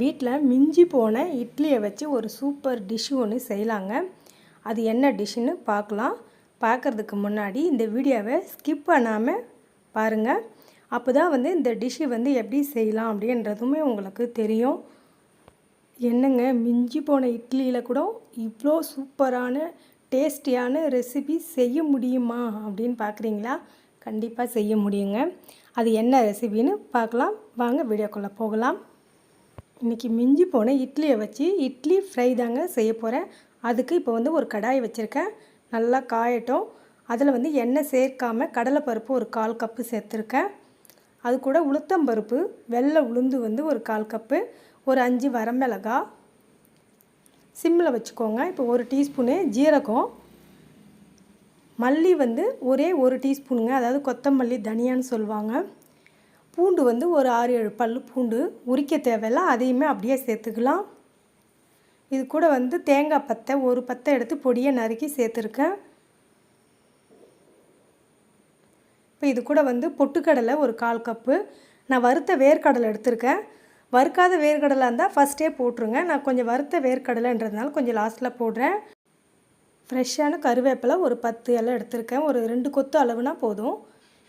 வீட்டில் மிஞ்சி போன இட்லியை வச்சு ஒரு சூப்பர் டிஷ்ஷு ஒன்று செய்யலாங்க. அது என்ன டிஷ்ஷுன்னு பார்க்கலாம். பார்க்குறதுக்கு முன்னாடி இந்த வீடியோவை ஸ்கிப் பண்ணாமல் பாருங்கள் அப்போ தான் வந்து இந்த டிஷ்ஷு வந்து எப்படி செய்யலாம் அப்படின்றதுமே உங்களுக்கு தெரியும். என்னங்க மிஞ்சி போன இட்லியில் கூட இவ்வளோ சூப்பரான டேஸ்டியான ரெசிபி செய்ய முடியுமா அப்படின்னு பார்க்குறீங்களா? கண்டிப்பாக செய்ய முடியுங்க. அது என்ன ரெசிபின்னு பார்க்கலாம். வாங்க வீடியோக்குள்ளே போகலாம். இன்றைக்கி மிஞ்சி போன இட்லியை வச்சு இட்லி ஃப்ரை தாங்க செய்ய போகிறேன் அதுக்கு இப்போ வந்து ஒரு கடாய் வச்சுருக்கேன். நல்லா காயட்டும். அதில் வந்து எண்ணெய் சேர்க்காம கடலைப்பருப்பு ஒரு கால் கப்பு சேர்த்துருக்கேன். அது கூட உளுத்தம்பருப்பு வெள்ளை உளுந்து வந்து ஒரு கால் கப்பு ஒரு அஞ்சு வரமிளகா. சிம்மில் வச்சுக்கோங்க. இப்போ ஒரு டீஸ்பூனு ஜீரகம். மல்லி வந்து ஒரே ஒரு டீஸ்பூனுங்க. அதாவது கொத்தமல்லி தனியான்னு சொல்லுவாங்க. பூண்டு வந்து ஒரு ஆறு ஏழு பல் பூண்டு உரிக்க தேவையில்ல அதையுமே அப்படியே சேர்த்துக்கலாம். இது கூட வந்து தேங்காய் பத்தை ஒரு பத்தை எடுத்து பொடியை நறுக்கி சேர்த்துருக்கேன். இப்போ இது கூட வந்து பொட்டுக்கடலை ஒரு கால் கப்பு. நான் வறுத்த வேர்க்கடலை எடுத்திருக்கேன். வறுக்காத வேர்க்கடலை இருந்தால் ஃபஸ்ட்டே போட்டுருங்க. நான் கொஞ்சம் வறுத்த வேர்க்கடலைன்றதுனால கொஞ்சம் லாஸ்ட்டில் போடுறேன். ஃப்ரெஷ்ஷான கருவேப்பிலை ஒரு பத்து இலை எடுத்திருக்கேன். ஒரு ரெண்டு கொத்து அளவுனா போதும்.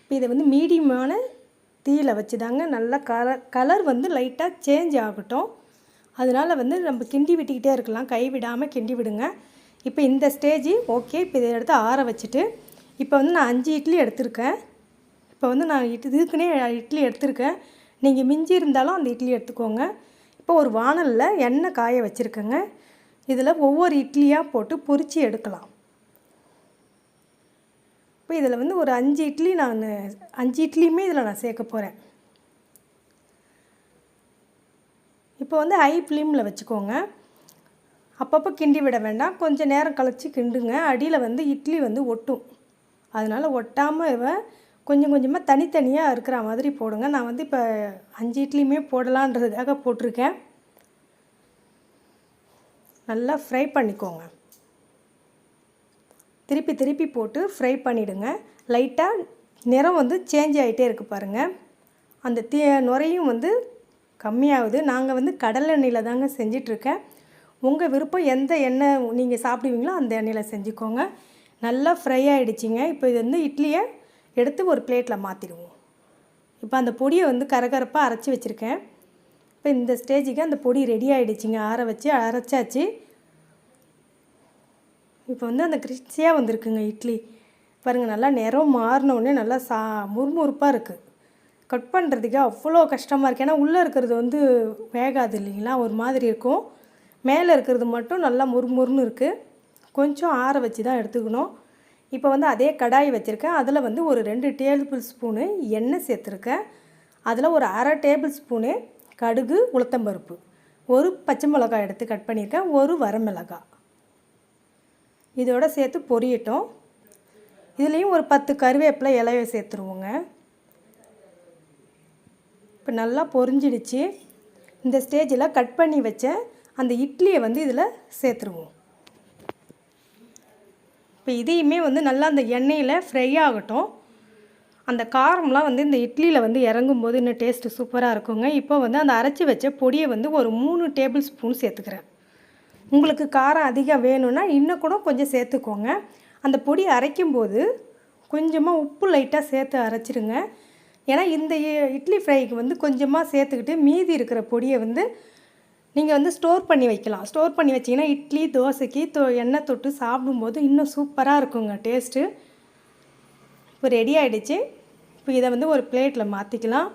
இப்போ இதை வந்து மீடியமான தீயில் வச்சு தாங்க நல்லா கலர் கலர் வந்து லைட்டாக சேஞ்ச் ஆகட்டும். அதனால் வந்து நம்ம கிண்டி விட்டுக்கிட்டே இருக்கலாம். கை விடாமல் கிண்டி விடுங்க. இப்போ இந்த ஸ்டேஜ் ஓகே இப்போ இதை எடுத்து ஆற வச்சுட்டு இப்போ வந்து நான் அஞ்சு இட்லி எடுத்திருக்கேன். இப்போ வந்து நான் இட் இதுக்குன்னே இட்லி எடுத்திருக்கேன். நீங்கள் மிஞ்சி இருந்தாலும் அந்த இட்லி எடுத்துக்கோங்க. இப்போ ஒரு வானலில் எண்ணெய் காய வச்சுருக்கேங்க. இதில் ஒவ்வொரு இட்லியாக போட்டு பொரித்து எடுக்கலாம். இப்போ இதில் வந்து ஒரு அஞ்சு இட்லி நான் அஞ்சு இட்லியுமே இதில் நான் சேர்க்க போகிறேன் இப்போ வந்து ஹை ஃப்ளேமில் வச்சுக்கோங்க. அப்பப்போ கிண்டி விட வேண்டாம். கொஞ்சம் நேரம் கழித்து கிண்டுங்க. அடியில் வந்து இட்லி வந்து ஒட்டும். அதனால் ஒட்டாமல் இவன் கொஞ்சம் கொஞ்சமாக தனித்தனியாக இருக்கிற மாதிரி போடுங்க. நான் வந்து இப்போ அஞ்சு இட்லியுமே போடலான்றதுக்காக போட்டிருக்கேன். நல்லா ஃப்ரை பண்ணிக்கோங்க. திருப்பி திருப்பி போட்டு ஃப்ரை பண்ணிவிடுங்க லைட்டாக நிறம் வந்து சேஞ்ச் ஆகிட்டே இருக்குது பாருங்கள் அந்த தீ நுரையும் வந்து கம்மியாகுது. நாங்கள் வந்து கடல் எண்ணெயில் தாங்க செஞ்சிட்ருக்கேன். உங்கள் விருப்பம் எந்த எண்ணெய் நீங்கள் சாப்பிடுவீங்களோ அந்த எண்ணெயில் செஞ்சுக்கோங்க. நல்லா ஃப்ரை ஆகிடுச்சிங்க இப்போ இது வந்து இட்லியை எடுத்து ஒரு பிளேட்டில் மாற்றிடுவோம் இப்போ அந்த பொடியை வந்து கரகரப்பாக அரைச்சி வச்சுருக்கேன். இப்போ இந்த ஸ்டேஜுக்கு அந்த பொடி ரெடி ஆகிடுச்சிங்க ஆற வச்சு அரைச்சாச்சு. இப்போ வந்து அந்த கிறிஸ்டியாக வந்திருக்குங்க இட்லி. பாருங்கள் நல்லா நிறம் மாறினோடனே நல்லா சா முறுமுறுப்பாக இருக்குது கட் பண்ணுறதுக்கே அவ்வளோ கஷ்டமாக இருக்குது ஏன்னா உள்ளே இருக்கிறது வந்து வேகாது இல்லைங்களா? ஒரு மாதிரி இருக்கும். மேலே இருக்கிறது மட்டும் நல்லா முறுமுறுன்னு இருக்குது கொஞ்சம் ஆற வச்சு தான் எடுத்துக்கணும். இப்போ வந்து அதே கடாய் வச்சுருக்கேன். அதில் வந்து ஒரு ரெண்டு டேபிள் ஸ்பூனு எண்ணெய் சேர்த்துருக்கேன். அதில் ஒரு அரை டேபிள் ஸ்பூனு கடுகு உளுத்தம்பருப்பு. ஒரு பச்சை மிளகாய் எடுத்து கட் பண்ணியிருக்கேன். ஒரு வரமிளகாய் இதோட சேர்த்து பொரியட்டும். இதுலேயும் ஒரு பத்து கருவேப்பிலை இலையை சேர்த்துருவோங்க. இப்போ நல்லா பொரிஞ்சிடுச்சு. இந்த ஸ்டேஜில் கட் பண்ணி வச்ச அந்த இட்லியை வந்து இதில் சேர்த்துருவோம். இப்போ இதையுமே வந்து நல்லா அந்த எண்ணெயில் ஃப்ரை ஆகட்டும். அந்த காரம்லாம் வந்து இந்த இட்லியில் வந்து இறங்கும்போது இன்னும் டேஸ்ட்டு சூப்பராக இருக்குங்க. இப்போ வந்து அந்த அரைச்சி வச்ச பொடியை வந்து ஒரு மூணு டேபிள் ஸ்பூன் சேர்த்துக்கிறேன். உங்களுக்கு காரம் அதிகம் வேணும்னா இன்னும் கூட கொஞ்சம் சேர்த்துக்கோங்க. அந்த பொடி அரைக்கும்போது கொஞ்சமாக உப்பு லைட்டாக சேர்த்து அரைச்சிடுங்க ஏன்னா இந்த இட்லி ஃப்ரைக்கு வந்து கொஞ்சமாக சேர்த்துக்கிட்டு மீதி இருக்கிற பொடியை வந்து நீங்கள் வந்து ஸ்டோர் பண்ணி வைக்கலாம். ஸ்டோர் பண்ணி வச்சிங்கன்னா இட்லி தோசைக்கு தொ எண்ணெய் தொட்டு சாப்பிடும்போது இன்னும் சூப்பராக இருக்குங்க டேஸ்ட்டு. இப்போ ரெடி ஆகிடுச்சு இப்போ இதை வந்து ஒரு பிளேட்டில் மாற்றிக்கலாம்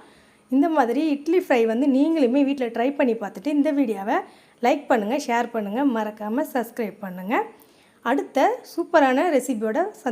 இந்த மாதிரி இட்லி ஃப்ரை வந்து நீங்களுமே வீட்டில் ட்ரை பண்ணி பார்த்துட்டு இந்த வீடியோவை லைக் பண்ணுங்கள் ஷேர் பண்ணுங்கள் மறக்காமல் சப்ஸ்கிரைப் பண்ணுங்கள் அடுத்த சூப்பரான ரெசிபியோட சந்தி